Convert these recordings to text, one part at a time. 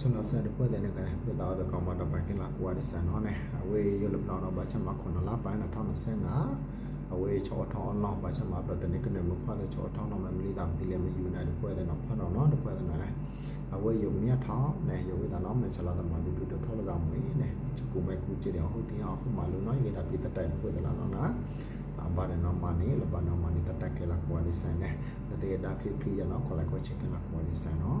ကျွန်တော်ဆက်တဲ့ပွဲတဲ့ကပြတော့တော့ကောင်းမတော့ပိုင်ကလာကွာဒီစံတော့ ਨੇ အဝေးရလပတော့တော့ဘာချမခွန်လာပိုင်း2025အဝေးချောထောင်းအောင်ဘာချမပတ်တဲ့ကနေမခွာတဲ့ချောထောင်းတော့မလီတာဒီလေမယူနိုင်တဲ့ပွဲတဲ့တော့ဖတ်တော့နော်တဲ့ပွဲတဲ့နော်အဝေးယုံမြတ်ထောင်းနဲ့ယုံဝိတာနော်မချလာတဲ့မှာဒူဒူထောက်လာမွေးနဲ့ချကူမဲကူကြည့်တယ်ဟုတ်တင်အောင်ခုမှလို့နော်ရေတာပြတတိုင်ပွဲတဲ့လားနော်နော်ဘာတဲ့နော်မနေလဘာနော်မနေတတက်ကလာကွာဒီစံနဲ့တဲ့ဒါခလစ်ခလီရနော်ခေါ်လိုက်ခေါ်ချက်ကလာကွာဒီစံနော်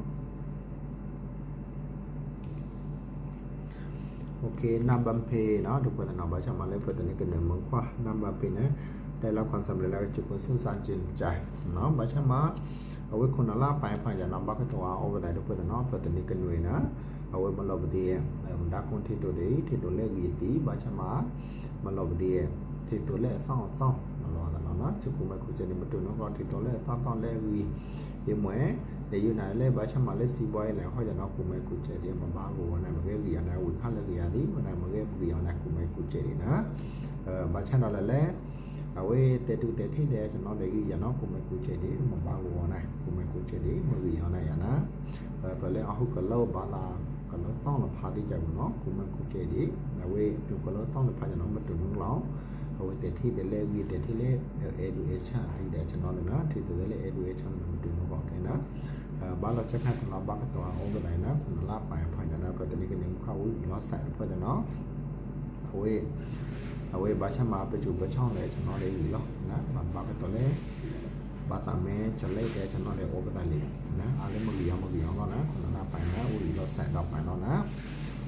okay nabampe เนาะทุกคนนะบ่ชามาเลยประเด็นนี้กันหนึ่เมืองกว่า nabampe นะได้รับความสำเร็จแล้วจุดคนสุสานจินใจเนาะบ่ชามาเอาไว้คนละล่าไปผ่านอย่านำบักตัวเอาไปได้ทุกคนนะประเด็นนี้กันหน่วยนะเอาไว้มันลบดีเอ็มันดักคนที่ตัวดีที่ตัวเล็กยีตีบ่ชามามันลบดีที่ตัวเล็กซ้องซ้องมันรอแล้วเนาะจุกคุณมาคุยจะในประตูน้องรอที่ตัวเล็กต้อนต้อนเล็กวีเยี่ยมเหมยเดี๋ยวอยู่ไหนเล็กบ่ชามาเล็กซีบอยแล้วเขาจะนอกคุณมาคุยจะเดี๋ยวมาบ้าบันะ သည်မနိုင်မခဲ့ဘူးရောနဲ့ကုမဲကုကျဲဒီနော်အဲဘာချတော့လဲလဲအဝေးတေတူတေထိတဲ့ကျွန်တော်လေကြီးရနော်ကုမဲကုကျဲဒီမဘာကိုနဲ့ကုမဲကုကျဲဒီမကြီးရောနဲ့ရနာအဲပလဲအဟုတ်ကလောဘာလာကလောတောင်းလဖာတိကြဘူးနော်ကုမဲကုကျဲဒီအဝေးပြုကလောတောင်းလဖာကျွန်တော်မတူဘူးလောဟိုတေထိတဲ့လေကြီးတေထိလေ education အဲ့ဒါကျွန်တော်လည်းနော်ထိတဲ့လေ education မတူဘူးပေါ့ကဲနော် ဘာလို့ချက်ခတ်တော့ဘာကတော့အောင်တဲ့နိုင်နော်ခုနလာပိုင်ဖိုင်နော်ကတလီကနေခါဝီလောဆိုင်ဖွဲ့တယ်နော်အဝေးအဝေးဘာချမှာပကျူပချောင်းလေကျွန်တော်လေးလောနော်ဘာဘာကတော့လေဘာသာမဲချလိုက်တယ်ကျွန်တော်လေး over တယ်လေနော်အားလည်းမလီအောင်မလီအောင်တော့နော်ခုနလာပိုင်နော်ဝီလောဆိုင်တော့ပိုင်တော့နော်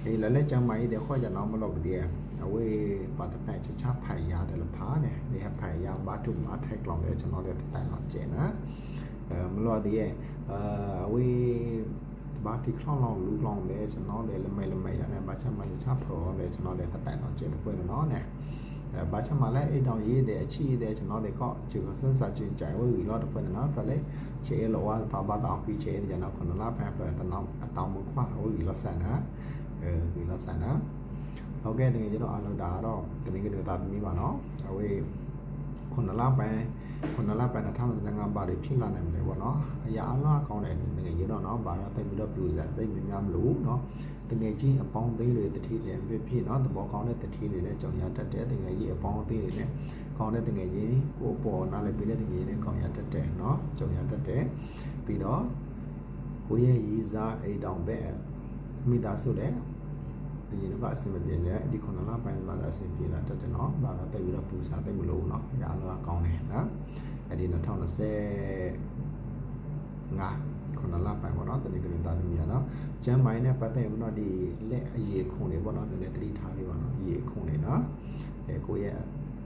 အေးလည်းလည်းကြမ်းမိုင်းတဲ့ခေါ်ကြတော့မလို့တည်းအဝေးပါတတိုင်ချချဖိုင်ရတယ်လဖားတယ်ဒီဟဖိုင်ရဘာတုမထိုက်ကလောင်တယ်ကျွန်တော်လေးတိုင်တော့ကျဲနော်အဲ မလို့တည်းအာဝေးဘာတိခေါလောင်လူလောင်လေကျွန်တော်လေလမဲလမဲရနေဘာချမချဖော်လေကျွန်တော်လေတိုင်တော့ကျဲပွေနော်နဲ့အဲဘာချမလဲအိတောင်ရေးတဲ့အချီတဲ့ကျွန်တော်လေကောချူကစစချင်းကြိုင်ဝေးလောတော့ပွေနော်ပြလေချေလောဝါဘာဘာတောင်ဖီချေကျွန်တော်ခဏလာဖန်ဖန်တနောအတောင်မခွာဝေးလောဆန်နာအဲဒီလောဆန်နာဟုတ်ကဲ့တကယ်ကျွန်တော်အားလုံးဒါတော့တကယ်ကတော့တာပြီးပါနော်အဝေးခုနလပိုင်း ခုနလပိုင်း2025ပါတွေဖြစ်လာနိုင်မလဲပေါ့နော်အရာအလားကောင်းတယ်တကယ်ရတော့နော်ဘာတော့တိတ်ပြီးတော့ပြူစားတိတ်မြများမလို့နော်တကယ်ကြီးအပေါင်းသေးတွေတတိတယ်ဖြစ်ဖြစ်နော်သဘောကောင်းတဲ့တတိတွေလည်းကြောင်ရတတ်တယ်တကယ်ကြီးအပေါင်းသေးတွေလည်းကောင်းတဲ့တကယ်ကြီးကိုပေါ်နားလည်းပြီးတဲ့တကယ်ကြီးလည်းကောင်းရတတ်တယ်နော်ကြောင်ရတတ်တယ်ပြီးတော့ကိုရဲ့ရည်စားအိတ်တောင်ပဲမိသားစုလည်း အရင်ကအဆင်မပြေနဲ့ဒီခုနလပိုင်းမှာလည်းအဆင်ပြေလာတတ်တယ်နော်။ဒါတော့တိတ်ပြီးတော့ပူစားတိတ်မလို့နော်။အားလုံးကောင်းတယ်နော်။အဲ့ဒီ2020ငါခုနလပိုင်းပေါ့နော်။တတိကနေ့တာသမီးရနော်။ကျမ်းမိုင်းနဲ့ပတ်သက်ပြီးတော့ဒီလက်အရေးခုံတွေပေါ့နော်။နည်းနည်းတတိထားပြီးပါနော်။အရေးခုံတွေနော်။အဲကိုရဲ့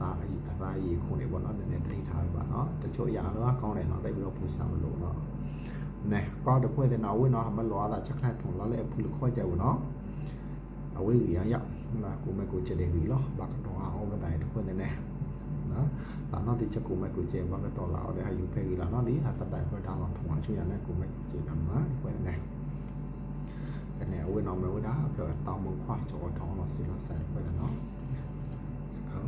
သားအရေးအသားအရေးခုံတွေပေါ့နော်။နည်းနည်းတတိထားပြီးပါနော်။တချို့အရာတော့ကောင်းတယ်နော်။တိတ်ပြီးတော့ပူစားမလို့နော်။နဲကောက်တဲ့ဖွဲ့တဲ့နော်ဝင်းနော်မလောတာချက်ခလိုက်ထုံလာလေအဖူခေါ်ကြဘူးနော်။ အဝေးကြီးရောက်လာကိုမကိုချက်တယ်ပြီလောဘာကတော့အောင်မတိုင်းတစ်ခွနဲ့နော်လာတော့ဒီချက်ကိုမကိုချက်ဘာကတော့လာအောင်တဲ့ဟာယူဖဲကြီးလာတော့ဒီဟာစတိုင်ခွဲတောင်းတော့ထုံအောင်ချွရနဲ့ကိုမကိုချက်တော့မှာခွဲနေအဲ့နဲ့ဝင်းအောင်မဝဒါအပြောတောင်းမခွာချောတောင်းတော့စီလို့ဆိုင်ခွဲတယ်နော်စကော